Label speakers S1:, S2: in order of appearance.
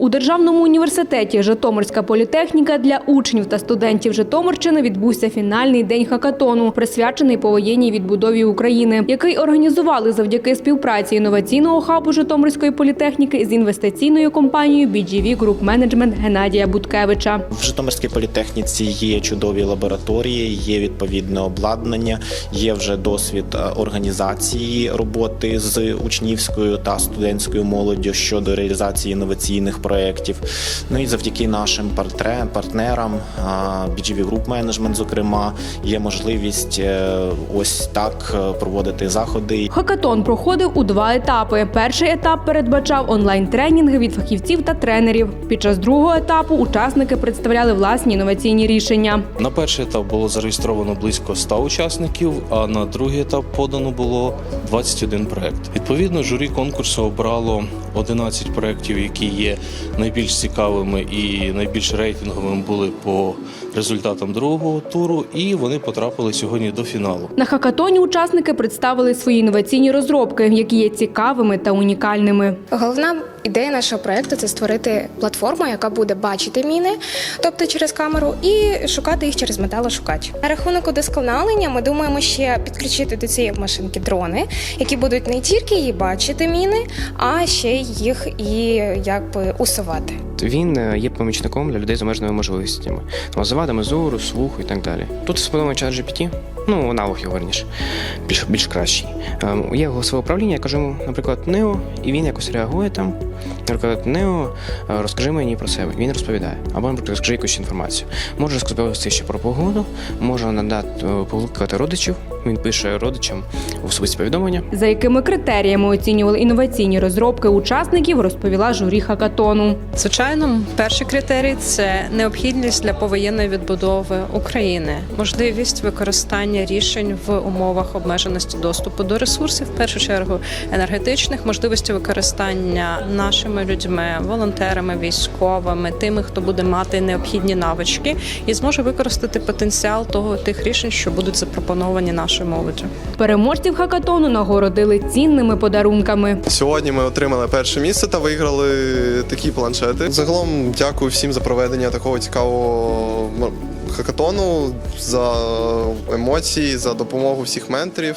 S1: У Державному університеті Житомирська політехніка для учнів та студентів Житомирщини відбувся фінальний день хакатону, присвячений повоєнній відбудові України, який організували завдяки співпраці інноваційного хабу Житомирської політехніки з інвестиційною компанією BGV Group Management Геннадія Буткевича.
S2: В Житомирській політехніці є чудові лабораторії, є відповідне обладнання, є вже досвід е, організації роботи з учнівською та студентською молоддю щодо реалізації інноваційних проєктів. Ну і завдяки нашим партнерам, BGV Group Management, зокрема, є можливість е, ось так е, проводити заходи
S1: Хакатон проходив у два етапи. Перший етап передбачав онлайн-тренінги від фахівців та тренерів. Під час другого етапу учасники представляли власні інноваційні рішення.
S3: На перший етап було зареєстровано близько 100 учасників, а на другий етап подано було 21 проект. Відповідно, журі конкурсу обрало 11 проєктів, які є найбільш цікавими і найбільш рейтинговими були по результатам другого туру, і вони потрапили сьогодні до фіналу.
S1: На хакатоні учасники представили свої інноваційні розробки, які є цікавими та унікальними.
S4: Головна ідея нашого проекту це створити платформу, яка буде бачити міни, тобто через камеру, і шукати їх через металошукач. На рахунок удосконалення ми думаємо ще підключити до цієї машинки дрони, які будуть не тільки її бачити міни, а ще їх і якби усувати.
S5: Він е, є помічником для людей з обмеженими можливостями, з завадами зору, слуху і так далі. Тут сподобає чат GPT, ну аналог його верніше, більш більш кращий. Ем, Є голосове управління, я кажу наприклад, Нео, і він якось реагує там. Наприклад, Нео, е, розкажи мені про себе. Він розповідає. Або, наприклад, розкажи якусь інформацію. Може розповісти ще про погоду, може надати е, покликати родичів. Він пише родичам особисті повідомлення.
S1: За якими критеріями оцінювали інноваційні розробки учасників, розповіла журі хакатону.
S6: Звичайно, перший критерій це необхідність для повоєнної відбудови України, можливість використання рішень в умовах обмеженості доступу до ресурсів, в першу чергу енергетичних, можливості використання нашими людьми, волонтерами, військовими, тими, хто буде мати необхідні навички і зможе використати потенціал того тих рішень, що будуть запропоновані нашою молоддю.
S1: Переможців хакатону нагородили цінними подарунками.
S7: Сьогодні ми отримали перше місце та виграли такі планшети. Загалом дякую всім за проведення такого цікавого хакатону, за емоції, за допомогу всіх менторів.